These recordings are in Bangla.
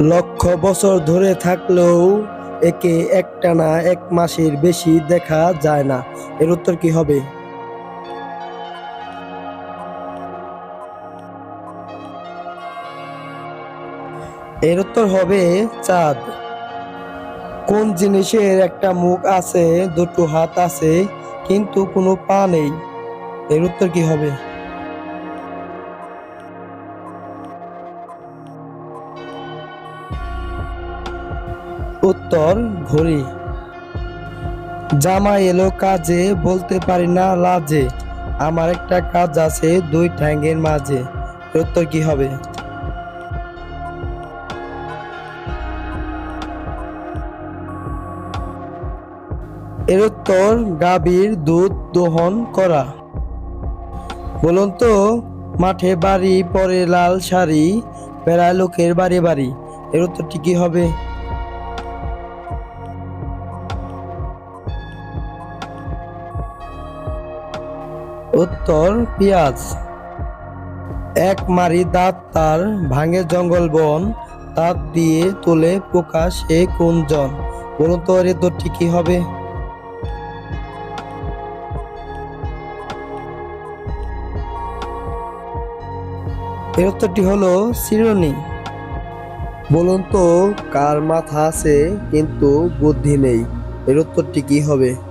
লক্ষ বছর ধরে থাকলেও একে একটানা এক মাসের বেশি দেখা যায় না। এর উত্তর কি হবে? এর উত্তর হবে চাঁদ। কোন জিনিসের একটা মুখ আছে, দুটো হাত আছে, কিন্তু কোনো পা নেই। এর উত্তর কি হবে? উত্তর ঘড়ি। জামা এলো কাজে, বলতে পারি না লাজে। আমার একটা কাজ আছে দুই ঠ্যাঙ্গের মাঝে। উত্তর কি হবে? এর উত্তর, গাভীর দুধ দোহন করা। বলুন তো, মাঠে বাড়ি পরে লাল শাড়ি, বেড়ায় লোকের বাড়ি বাড়ি। এর উত্তরটি কি হবে? উত্তর, পেঁয়াজ। এক মারি দাঁত তার ভাঙে জঙ্গল বন তাঁত দিয়ে তোলে পোকা সে কোনজন বলুন তো এর উত্তরটি কি হবে? এর উত্তরটি হলো চিরুনি বলুন তো কার মাথা আছে, কিন্তু বুদ্ধি নেই। এর উত্তরটি কি হবে?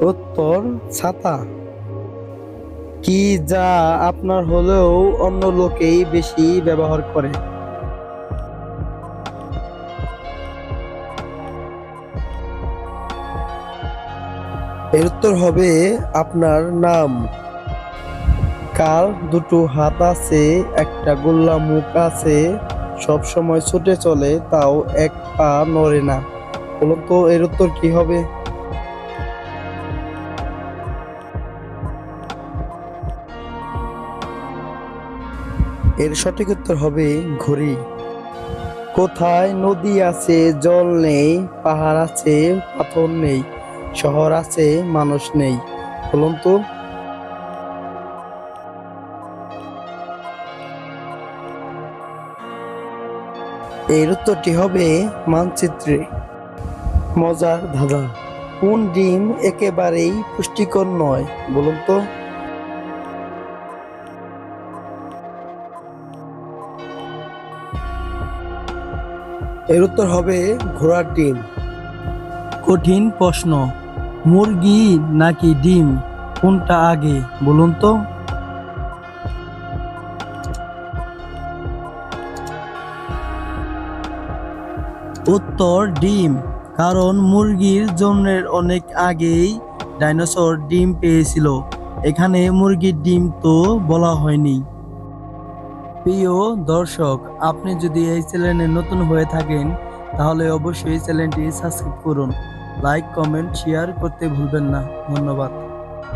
উত্তর, ছাতা। কি যা আপনার হলেও অন্য লোকেই বেশি ব্যবহার করে। এর উত্তর হবে আপনার নাম। কার দুটো হাত আছে, একটা গোল্লা মুখ আছে, সব সময় ছুটে চলে, তাও এক পা নড়ে না। বলুন তো এর উত্তর কি হবে? এর সঠিক উত্তর হবে ঘড়ি। কোথায় নদী আছে, জল নেই, পাহাড় আছে, পাথর নেই, শহর আছে, মানুষ নেই, বলুন তো। এর উত্তরটি হবে মানচিত্রে। মজার ধাঁধা। কোন ডিম একেবারেই পুষ্টিকর নয়, বলুন তো। এর উত্তর হবে ঘোড়ার ডিম। কঠিন প্রশ্ন, মুরগি নাকি ডিম? কোনটা আগে, বলুন তো। উত্তর, ডিম। কারণ মুরগির জন্মের অনেক আগেই ডাইনোসর ডিম পেয়েছিল। এখানে মুরগির ডিম তো বলা হয়নি। প্রিয় দর্শক, আপনি যদি এই চ্যানেলে নতুন হয়ে থাকেন, তাহলে অবশ্যই চ্যানেলটি সাবস্ক্রাইব করুন। লাইক, কমেন্ট, শেয়ার করতে ভুলবেন না। ধন্যবাদ।